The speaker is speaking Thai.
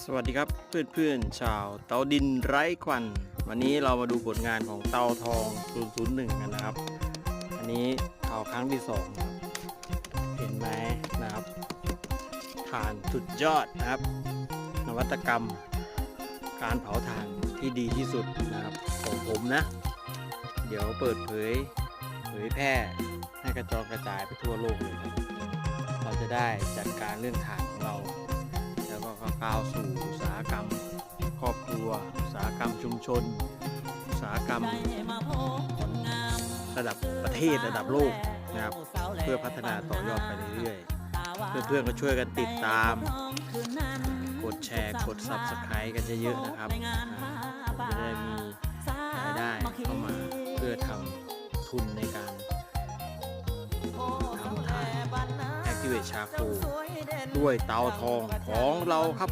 สวัสดีครับเพื่อนๆชาวเตาดินไร้ควัน วันนี้เรามาดูผลงานของเตาทอง 001 กันนะครับ อันนี้เผาครั้งที่สองเห็นไหมนะครับถ่านสุดยอดนะครับ นวัตกรรม การเผาถ่านที่ดีที่สุดนะครับของผมนะ เดี๋ยวเปิดเผยเผยแพร่ให้กระจองกระจายไปทั่วโลกเลยครับเราจะได้จัดการเรื่องถ่านของเรา ก้าวสู่อุตสาหกรรม ครอบครัวอุตสาหกรรมชุมชน อุตสาหกรรม ระดับประเทศระดับโลกนะครับเพื่อพัฒนาต่อยอดไปเรื่อยๆเพื่อนๆก็ช่วยกันติดตาม กดแชร์กด Subscribe กันเยอะๆนะครับผมจะได้มีรายได้เข้ามาเพื่อทำทุนในการทำทาน Activate ชาโคด้วยเตาทองของเราครับ